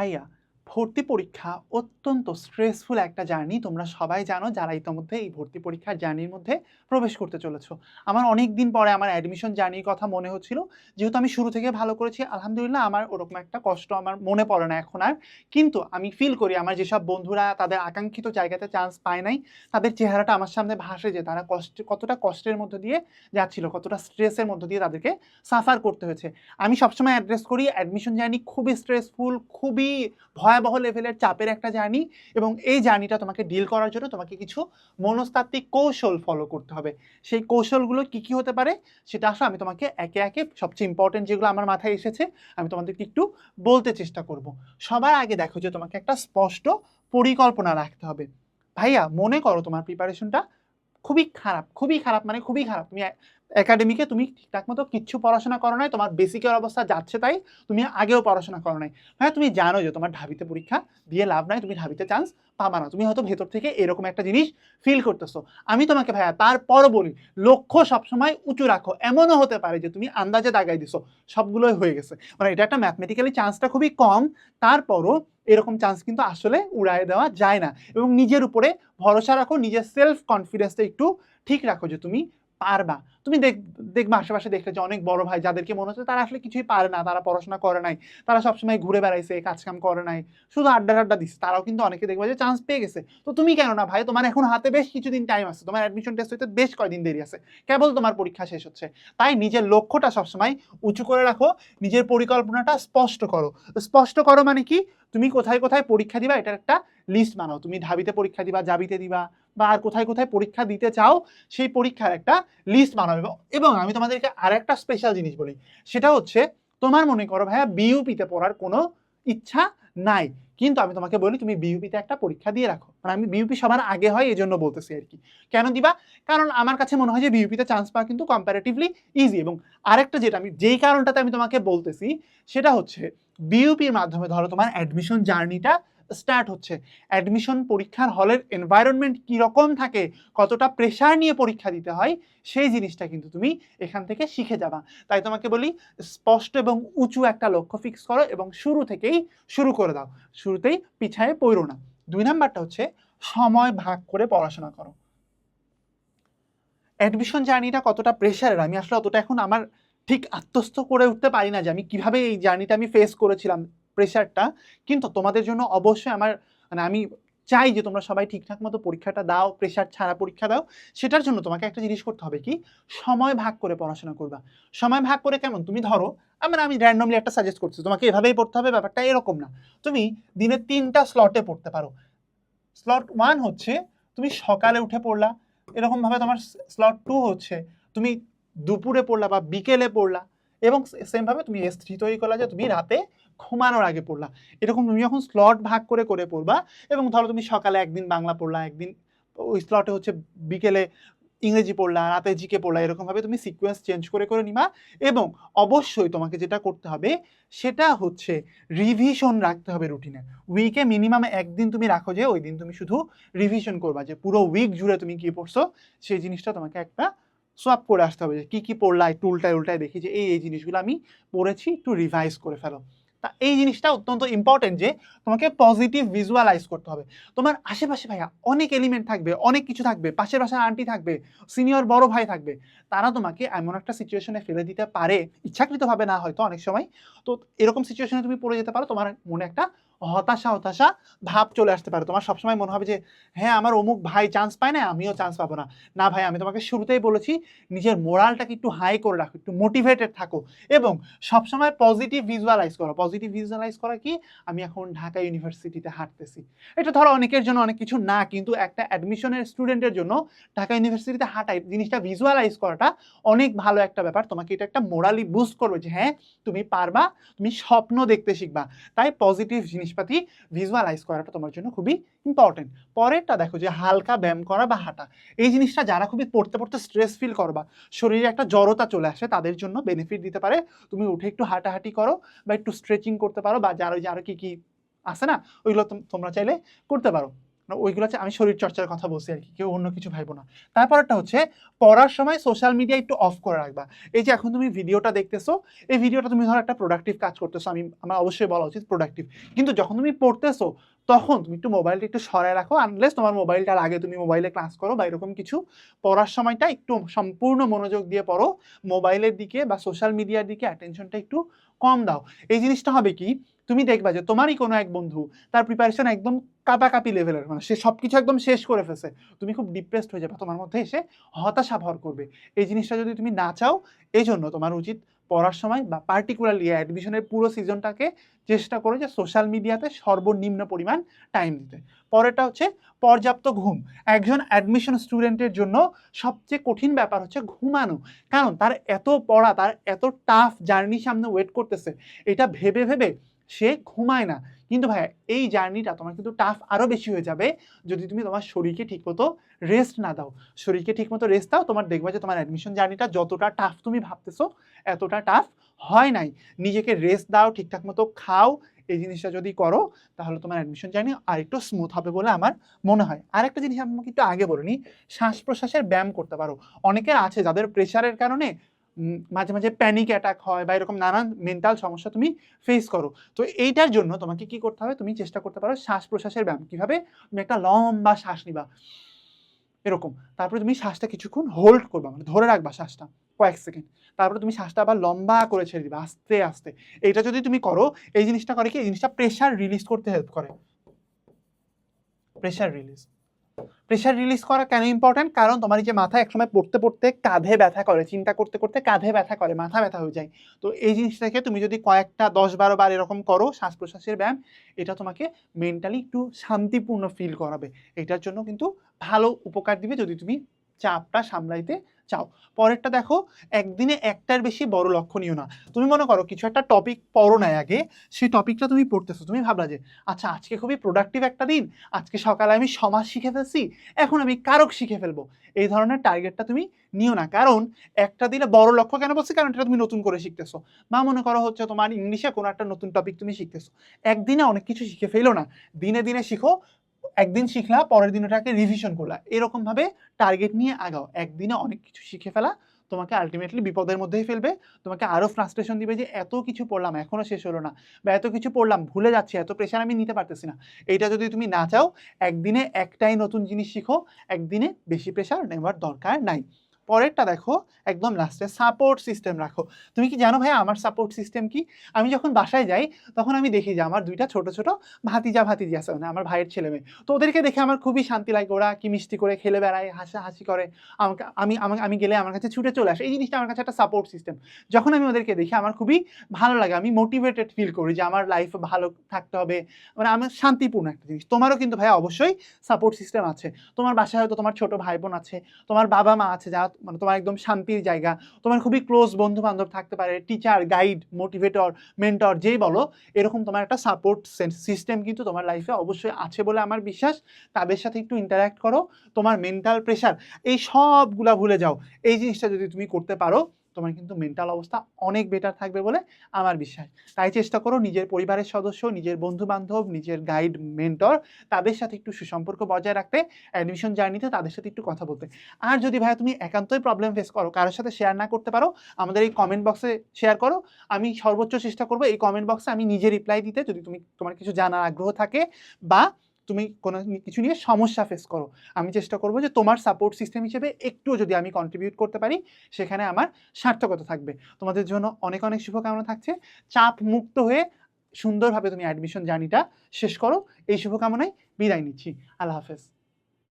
ভাইয়া ভর্তি পরীক্ষা অত্যন্ত স্ট্রেসফুল একটা জার্নি তোমরা সবাই জানো যারা ইতোমধ্যে এই ভর্তি পরীক্ষার জার্নির মধ্যে প্রবেশ করতে চলেছো। আমার অনেক দিন পরে আমার অ্যাডমিশন জার্নির কথা মনে হচ্ছিল। যেহেতু আমি শুরু থেকে ভালো করেছি, আলহামদুলিল্লাহ আমার ওরকম একটা কষ্ট আমার মনে পড়ে না এখন আর। কিন্তু আমি ফিল করি আমার যেসব বন্ধুরা তাদের আকাঙ্ক্ষিত জায়গাতে চান্স পায় নাই, তাদের চেহারাটা আমার সামনে ভাসে যে তারা কষ্ট, কতটা কষ্টের মধ্যে দিয়ে যাচ্ছিল, কতটা স্ট্রেসের মধ্যে দিয়ে তাদেরকে সাফার করতে হয়েছে। আমি সবসময় অ্যাড্রেস করি অ্যাডমিশন জার্নি খুবই স্ট্রেসফুল খুবই ভয়াবহ লেভেলের চাপের একটা জার্নি এবং এই জার্নিটা তোমাকে ডিল করার জন্য তোমাকে কিছু মনস্তাত্ত্বিক কৌশল ফলো করতে হবে। সেই কৌশলগুলো কি কি হতে পারে সেটা আসলে আমি তোমাকে একে একে সবচেয়ে ইম্পর্টেন্ট যেগুলো আমার মাথায় এসেছে আমি তোমাদেরকে একটু বলতে চেষ্টা করব। সবার আগে দেখো যে তোমাকে একটা স্পষ্ট পরিকল্পনা রাখতে হবে। ভাইয়া মনে করো তোমার প্রিপারেশনটা খুবই খারাপ খুবই খারাপ মানে খুবই খারাপ। তুমি একাডেমিকে তুমি ঠিকঠাক মতো কিচ্ছু পড়াশোনা করো নাই, তোমার বেসিকের অবস্থা যাচ্ছে তাই তুমি আগেও পড়াশোনা করো নাই। হ্যাঁ তুমি জানো যে তোমার ঢাবিতে পরীক্ষা দিয়ে লাভ নাই, তুমি ঢাবিতে চান্স পাবা না। তুমি হয়তো ভেতর থেকে এরকম একটা জিনিস ফিল করতেছো। আমি তোমাকে ভাইয়া তারপরও বলি, লক্ষ্য সবসময় উঁচু রাখো। এমনও হতে পারে যে তুমি আন্দাজে দাগাই দিছো, সবগুলোই হয়ে গেছে। মানে এটা একটা ম্যাথমেটিক্যালি চান্সটা খুবই কম, তারপরও এরকম চান্স কিন্তু আসলে উড়ায় দেওয়া যায় না। এবং নিজের উপরে ভরসা রাখো, নিজের সেলফ কনফিডেন্সটা একটু ঠিক রাখো যে তুমি পারবা। তুমি দেখ, দেখবা আশেপাশে দেখলে যে অনেক বড় ভাই যাদেরকে মনে হচ্ছে তারা আসলে কিছুই পারে না, তারা পড়াশোনা করে নাই, তারা সবসময় ঘুরে বেড়াইছে, কাজকাম করে নাই, শুধু আড্ডা আড্ডা দিচ্ছে। তারাও কিন্তু অনেকে দেখবে যে চান্স পেয়ে গেছে। তো তুমি কেন না ভাই? তোমার এখন হাতে বেশ কিছুদিন টাইম আছে। তোমার অ্যাডমিশন টেস্ট হইতে বেশ কয়দিন দেরি আছে? কেবল তোমার পরীক্ষা শেষ হচ্ছে। তাই নিজের লক্ষ্যটা সবসময় উঁচু করে রাখো, নিজের পরিকল্পনাটা স্পষ্ট করো। স্পষ্ট করো মানে কি? তুমি কোথায় কোথায় পরীক্ষা দিবা, এটার একটা লিস্ট বানাও। তুমি ঢাবিতে পরীক্ষা দিবা, জাবিতে দিবা বা আর কোথায় কোথায় পরীক্ষা দিতে চাও, সেই পরীক্ষার একটা লিস্ট বানাবে এবং- আমি তোমাদেরকে আর একটা স্পেশাল জিনিস বলি। সেটা হচ্ছে, তোমার মনে করো ভাইয়া বিইউপিতে পড়ার কোনো ইচ্ছা নাই। কিন্তু আমি তোমাকে বলি, তুমি বিইউপিতে একটা পরীক্ষা দিয়ে রাখো। মানে আমি বিইউপি সবার আগে হয় এই জন্য বলতেছি আর কি। কেন দিবা? কারণ আমার কাছে মনে হয় যে বিইউপিতে চান্স পাওয়া কিন্তু কম্পারেটিভলি ইজি এবং আরেকটা যেটা আমি, যেই কারণটাতে আমি তোমাকে বলতেছি, সেটা হচ্ছে বিইউপির মাধ্যমে ধরো তোমার অ্যাডমিশন জার্নিটা স্টার্ট হচ্ছে। অ্যাডমিশন পরীক্ষার হলের এনভায়রনমেন্ট কীরকম থাকে, কতটা প্রেশার নিয়ে পরীক্ষা দিতে হয়, সেই জিনিসটা কিন্তু তুমি এখান থেকে শিখে যাবা। তাই তোমাকে বলি, স্পষ্ট এবং উঁচু একটা লক্ষ্য ফিক্স করো এবং শুরু থেকেই শুরু করে দাও। শুরুতেই পিছায়ে পড়ো না। দুই নাম্বারটা হচ্ছে, সময় ভাগ করে পড়াশোনা করো। অ্যাডমিশন জার্নিটা কতটা প্রেশারের আমি আসলে অতটা এখন আমার ঠিক আত্মস্থ করে উঠতে পারি না যে আমি কীভাবে এই জার্নিটা আমি ফেস করেছিলাম। প্রেশারটা কিন্তু তোমাদের জন্য অবশ্যই আমার মানে আমি চাই যে তোমরা সবাই ঠিকঠাক মতো পরীক্ষাটা দাও প্রেশার ছাড়া পরীক্ষা দাও। সেটার জন্য তোমাকে একটা জিনিস করতে হবে কি? সময় ভাগ করে পড়াশোনা করবা। সময় ভাগ করে কেমন? তুমি ধরো, আমরা আমি র্যান্ডমলি একটা সাজেস্ট করছি, তোমাকে এভাবেই পড়তে হবে, ব্যাপারটা এরকম না। তুমি দিনে তিনটা স্লটে পড়তে পারো। স্লট ওয়ান হচ্ছে, তুমি সকালে উঠে পড়লা, এরকমভাবে তোমার স্লট টু হচ্ছে, তুমি দুপুরে পড়লা বা বিকেলে পড়লা। এবং সেমভাবে তুমি এস থ্রি তৈরি করলা যে তুমি রাতে ঘুমানোর আগে পড়লা। এরকম তুমি যখন স্লট ভাগ করে করে পড়বা এবং ধরো তুমি সকালে একদিন বাংলা পড়লা, একদিন ওই স্লটে হচ্ছে বিকেলে ইংরেজি পড়লা, রাতে জিকে পড়লা এরকমভাবে তুমি সিকোয়েন্স চেঞ্জ করে করে নিবা এবং অবশ্যই তোমাকে যেটা করতে হবে সেটা হচ্ছে রিভিশন রাখতে হবে রুটিনে উইকে মিনিমাম একদিন তুমি রাখো যে ওই দিন তুমি শুধু রিভিশন করবা যে পুরো উইক জুড়ে তুমি কি পড়ছো, সেই জিনিসটা তোমাকে একটা সোয়াপ করে আসতে হবে যে কী কী পড়লা একটু উল্টায় উল্টায় দেখি যে এই এই জিনিসগুলো আমি পড়েছি, একটু রিভাইজ করে ফেলো। তা এই জিনিসটা অত্যন্ত ইম্পর্টেন্ট যে তোমাকে পজিটিভ ভিজুয়ালাইজ করতে হবে। তোমার আশেপাশে ভাইয়া অনেক এলিমেন্ট থাকবে, অনেক কিছু থাকবে, পাশের পাশে আন্টি থাকবে সিনিয়র বড় ভাই থাকবে, তারা তোমাকে এমন একটা সিচুয়েশনে ফেলে দিতে পারে। ইচ্ছাকৃতভাবে না হয়তো অনেক সময়। তো এরকম সিচুয়েশনে তুমি পড়ে যেতে পারো, তোমার মনে একটা হতাশা হতাশা ভাব চলে আসতে পারে। তোমার সবসময় মনে হবে যে হ্যাঁ আমার অমুক ভাই চান্স পায় না, আমিও চান্স পাবো না। না ভাই, আমি তোমাকে শুরুতেই বলেছি, নিজের মোরালটাকে একটু হাই করে রাখো, একটু মোটিভেটেড থাকো এবং সবসময় পজিটিভ ভিজুয়ালাইজ করো। পজিটিভ ভিজুয়ালাইজ করা কি? আমি এখন ঢাকা ইউনিভার্সিটিতে হাঁটতেছি। এটা ধরো অনেকের জন্য অনেক কিছু না, কিন্তু একটা অ্যাডমিশনের স্টুডেন্টের জন্য ঢাকা ইউনিভার্সিটিতে হাঁটাই জিনিসটা ভিজুয়ালাইজ করাটা অনেক ভালো একটা ব্যাপার। তোমাকে এটা একটা মোরালি বুস্ট করবে যে হ্যাঁ তুমি পারবা, তুমি স্বপ্ন দেখতে শিখবা। তাই পজিটিভ জিনিসপাতি ভিজুয়ালাইজ করাটা তোমার জন্য খুবই ইম্পর্টেন্ট পরেরটা দেখো যে হালকা ব্যায়াম করা বা হাঁটা। এই জিনিসটা যারা খুবই পড়তে পড়তে স্ট্রেস ফিল করবা শরীরে একটা জড়তা চলে আসে, তাদের জন্য বেনিফিট দিতে পারে। তুমি উঠে একটু হাঁটাহাঁটি করো বা একটু স্ট্রেচিং করতে পারো বা যারা যারা কি কি আসে না, ওইগুলো তোমরা চাইলে করতে পারো। ওইগুলো হচ্ছে আমি শরীর চর্চার কথা বলছি আর কি, কেউ অন্য কিছু ভাইবো না। তারপরটা হচ্ছে, পড়ার সময় সোশ্যাল মিডিয়া একটু অফ করে রাখবা। এই যে এখন তুমি ভিডিওটা দেখতেছো, এই ভিডিওটা তুমি ধরো একটা প্রোডাক্টিভ কাজ করতেছো, আমি, আমার অবশ্যই বলা উচিত প্রোডাক্টিভ কিন্তু যখন তুমি পড়তেছো, তখন তুমি একটু মোবাইলটা একটু সরায় রাখো আনলেস তোমার মোবাইলটার আগে তুমি মোবাইলে ক্লাস করো বা এরকম কিছু, পড়ার সময়টা একটু সম্পূর্ণ মনোযোগ দিয়ে পড়ো মোবাইলের দিকে বা সোশ্যাল মিডিয়ার দিকে অ্যাটেনশনটা একটু কম দাও। এই জিনিসটা হবে কি, তুমি দেখবা যে তোমারই কোনো এক বন্ধু, তার প্রিপারেশন একদম কাপাকাপি লেভেলের মানে সে সব কিছু একদম শেষ করে ফেলছে। তুমি খুব ডিপ্রেসড হয়ে যাবে। তোমার মধ্যে এসে হতাশা ভর করবে। এই জিনিসটা যদি তুমি না চাও এই জন্য তোমার উচিত পড়ার সময় বা পার্টিকুলারলি অ্যাডমিশনের পুরো সিজনটাকে চেষ্টা করো যে সোশ্যাল মিডিয়াতে সর্বনিম্ন পরিমাণ টাইম দিতে। পরেরটা হচ্ছে পর্যাপ্ত ঘুম। একজন অ্যাডমিশন স্টুডেন্টের জন্য সবচেয়ে কঠিন ব্যাপার হচ্ছে ঘুমানো। কারণ তার এত পড়া, তার এত টাফ জার্নি সামনে ওয়েট করতেছে। এটা ভেবে ভেবে সে ঘুমায় না। কিন্তু ভাইয়া, এই জার্নিটা তোমার কিন্তু টাফ আরও বেশি হয়ে যাবে যদি তুমি তোমার শরীরকে ঠিকমতো রেস্ট না দাও। শরীরকে ঠিকমতো রেস্ট দাও, তোমার দেখবা যে তোমার অ্যাডমিশন জার্নিটা যতটা টাফ তুমি ভাবতেছো, এতটা টাফ হয় নাই। নিজেকে রেস্ট দাও, ঠিকঠাক মতো খাও, এই জিনিসটা যদি করো, তাহলে তোমার অ্যাডমিশন জার্নি আর একটু স্মুথ হবে বলে আমার মনে হয়। আর একটা জিনিস আমি একটু আগে বলিনি শ্বাস প্রশ্বাসের ব্যায়াম করতে পারো। অনেকের আছে যাদের প্রেশারের কারণে মাঝে মাঝে প্যানিক অ্যাটাক হয় বা এরকম নানান মেন্টাল সমস্যা তুমি ফেস করো। তো এইটার জন্য তোমাকে কি করতে হবে? তুমি চেষ্টা করতে পারো শ্বাস প্রশ্বাসের ব্যায়াম। কীভাবে? তুমি একটা লম্বা শ্বাস নিবা। এরকম। তারপরে তুমি শ্বাসটা কিছুক্ষণ হোল্ড করবা। মানে ধরে রাখবা শ্বাসটা কয়েক সেকেন্ড তারপরে তুমি শ্বাসটা আবার লম্বা করে ছেড়ে দিবা, আস্তে আস্তে। এইটা যদি তুমি করো, এই জিনিসটা করে কি? এই জিনিসটা প্রেশার রিলিজ করতে হেল্প করে। প্রেশার রিলিজ প্রেশার রিলিজ করা কেন ইম্পর্ট্যান্ট কারণ তোমার এই যে মাথা একসময় পড়তে পড়তে কাঁধে ব্যথা করে, চিন্তা করতে করতে কাঁধে ব্যথা করে, মাথা ব্যথা হয়ে যায়। তো এই জিনিসটাকে তুমি যদি কয়েকটা দশ বারো বার এরকম করো শ্বাস প্রশ্বাসের ব্যায়াম, এটা তোমাকে মেন্টালি একটু শান্তিপূর্ণ ফিল করাবে। এটার জন্য কিন্তু ভালো উপকার দিবে যদি তুমি চাপটা সামলাইতে চাও। পরেরটা দেখো, একদিনে একটার বেশি বড় লক্ষ্য নিও না। তুমি মনে করো কিছু একটা টপিক পড়ো না আগে, সেই টপিকটা তুমি পড়তেছো, তুমি ভাবলা যে আচ্ছা আজকে খুবই প্রোডাক্টিভ একটা দিন, আজকে সকালে আমি সমাজ শিখে ফেলছি, এখন আমি কারক শিখে ফেলব। এই ধরনের টার্গেটটা তুমি নিও না। কারণ, একটা দিনে বড় লক্ষ্য কেন বলছি? কারণ এটা তুমি নতুন করে শিখতেছো। বা মনে করো হচ্ছে তোমার ইংলিশে কোনো একটা নতুন টপিক তুমি শিখতেছো। একদিনে অনেক কিছু শিখে ফেলো না। দিনে দিনে শিখো একদিন শিখলা, পরের দিন ওটাকে রিভিশন করলা। এরকমভাবে টার্গেট নিয়ে আগাও। একদিনে অনেক কিছু শিখে ফেলা। তোমাকে আলটিমেটলি বিপদের মধ্যেই ফেলবে। তোমাকে আরও ফ্রাস্ট্রেশন দিবে যে, এত কিছু পড়লাম এখনও শেষ হলো না বা এত কিছু পড়লাম, ভুলে যাচ্ছি, এত প্রেশার আমি নিতে পারতেছি না। এইটা যদি তুমি না চাও, একদিনে একটাই নতুন জিনিস শিখো। একদিনে বেশি প্রেশার নেওয়ার দরকার নাই। পরেরটা দেখো, একদম লাস্টে সাপোর্ট সিস্টেম রাখো। তুমি কি জানো ভাই আমার সাপোর্ট সিস্টেম কি? আমি যখন বাসায় যাই, তখন আমি দেখি যে আমার দুইটা ছোট ছোট ভাতিজা ভাতিজি আছে মানে আমার ভাইয়ের ছেলে মেয়ে। তো ওদেরকে দেখে আমার খুবই শান্তি লাগে, ওরা কি মিষ্টি করে খেলে বেড়ায়, হাসাহাসি করে। আমাকে, আমি আমাকে, আমি গেলে আমার কাছে ছুটে চলে আসে। এই জিনিসটা আমার কাছে একটা সাপোর্ট সিস্টেম যখন আমি ওদেরকে দেখি, আমার খুবই ভালো লাগে, আমি মোটিভেটেড ফিল করি যে আমার লাইফ ভালো থাকতে হবে। মানে আমার শান্তিপূর্ণ একটা জিনিস। তোমারও কিন্তু ভাই অবশ্যই সাপোর্ট সিস্টেম আছে। তোমার বাসায় হয়তো তোমার ছোট ভাই বোন আছে, তোমার বাবা মা আছে যা মানে তোমার একদম শান্তির জায়গা, তোমার খুবই ক্লোজ বন্ধু বান্ধব থাকতে পারে টিচার গাইড মোটিভেটর মেন্টর যেই বলো, এরকম তোমার একটা সাপোর্ট সিস্টেম কিন্তু তোমার লাইফে অবশ্যই আছে বলে আমার বিশ্বাস। তাদের সাথে একটু ইন্টারাক্ট করো, তোমার মেন্টাল প্রেশার এই সবগুলা ভুলে যাও। এই জিনিসটা যদি তুমি করতে পারো তোমার কিন্তু মেন্টাল অবস্থা অনেক বেটার থাকবে বলে আমার বিশ্বাস। তাই চেষ্টা করো নিজের পরিবারের সদস্য, নিজের বন্ধু বান্ধব নিজের গাইড মেন্টর তাদের সাথে একটু সুসম্পর্ক বজায় রাখতে অ্যাডমিশন জার্নিতে তাদের সাথে একটু কথা বলতে। আর যদি ভাই তুমি একান্তই প্রবলেম ফেস করো, কারোর সাথে শেয়ার না করতে পারো, আমাদের এই কমেন্ট বক্সে শেয়ার করো। আমি সর্বোচ্চ চেষ্টা করব এই কমেন্ট বক্সে আমি নিজে রিপ্লাই দিতে, যদি তুমি তোমার কিছু জানার আগ্রহ থাকে বা তুমি কোনো কিছু নিয়ে সমস্যা ফেস করো। আমি চেষ্টা করব যে তোমার সাপোর্ট সিস্টেম হিসেবে একটুও যদি আমি কন্ট্রিবিউট করতে পারি, সেখানে আমার সার্থকতা থাকবে। তোমাদের জন্য অনেক অনেক শুভকামনা থাকছে। চাপ মুক্ত হয়ে সুন্দরভাবে তুমি অ্যাডমিশন জার্নিটা শেষ করো। এই শুভকামনায় বিদায় নিচ্ছি। আল্লাহ হাফেজ।